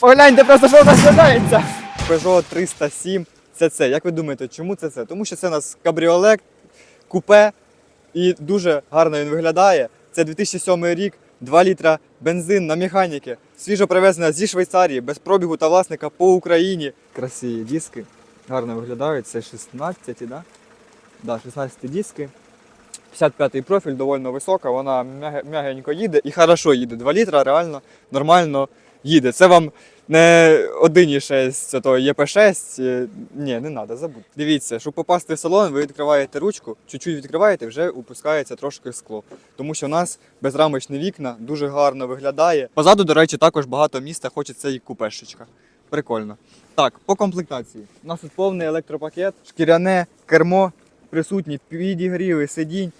Погляньте просто, що складається. Peugeot 307 це це. Як ви думаєте, чому це це? Тому що це у нас кабріолет, купе і дуже гарно він виглядає. Це 2007 рік, 2 літра бензин на механіки, свіжо привезена зі Швейцарії, без пробігу та власника по Україні. Красиві диски, гарно виглядають. Це 16, да? Да, 16 диски. 55-й профіль доволі висока, вона мяге- м'ягенько їде і хорошо їде. 2 літра реально нормально їде. Це вам не 1,6 того ЄП6. е, Ні, не треба, забудь. Дивіться, щоб попасти в салон, ви відкриваєте ручку, чуть-чуть відкриваєте, вже опускається трошки скло. Тому що у нас безрамочні вікна дуже гарно виглядає. Позаду, до речі, також багато місця, хочеться і купешечка. Прикольно. Так, по комплектації. У нас тут повний електропакет, шкіряне кермо, присутні підігріви, сидінь.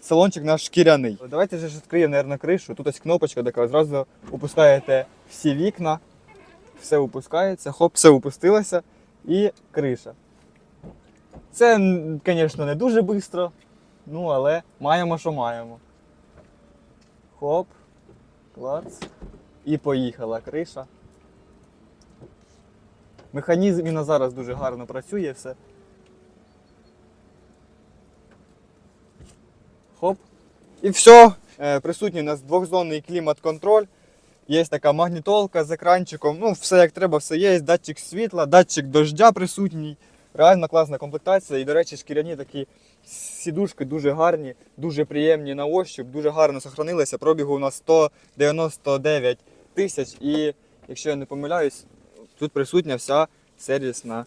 Салончик наш шкіряний. Давайте ж відкриємо, мабуть, кришу. Тут ось кнопочка така, зразу опускаєте всі вікна, все опускається, хоп, все опустилося і криша. Це, звісно, не дуже швидко, ну але маємо, що маємо. Хоп, клац. І поїхала криша. Механізм і на зараз дуже гарно працює все. Хоп. І все. Присутній у нас двохзонний клімат-контроль. Є така магнітолка з екранчиком. Ну, все як треба, все є. Датчик світла, датчик дождя присутній. Реально класна комплектація. І, до речі, шкіряні такі сідушки дуже гарні, дуже приємні на ощуп, дуже гарно сохранилися. Пробігу у нас 199 тисяч. І, якщо я не помиляюсь, тут присутня вся сервісна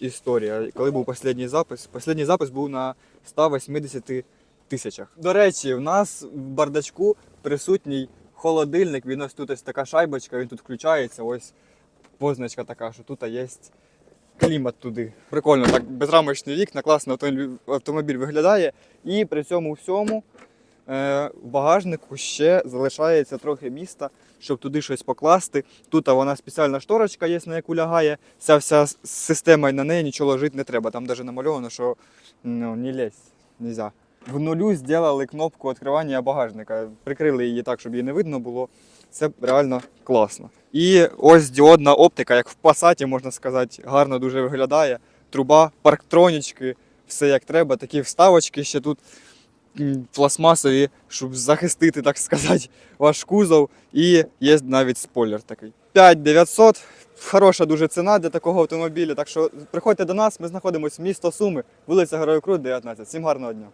історія. Коли був останній запис? Останній запис був на 180 тисячах. До речі, в нас в бардачку присутній холодильник. Він ось тут ось така шайбочка, він тут включається. Ось позначка така, що тут є клімат туди. Прикольно, так безрамочний вікна, класно автомобіль, виглядає. І при цьому всьому е, в багажнику ще залишається трохи міста, щоб туди щось покласти. Тут вона спеціальна шторочка є, на яку лягає. Ця вся система і на неї нічого ложити не треба. Там навіть намальовано, що ну, не лезь, нельзя. В нулю зробили кнопку відкривання багажника. Прикрили її так, щоб її не видно було. Це реально класно. І ось діодна оптика, як в Passat, можна сказати, гарно дуже виглядає. Труба, парктронічки, все як треба. Такі вставочки ще тут пластмасові, щоб захистити, так сказати, ваш кузов. І є навіть спойлер такий. 5900. Хороша дуже ціна для такого автомобіля. Так що приходьте до нас, ми знаходимося в місто Суми, вулиця Героїв Крут, 19. Всім гарного дня.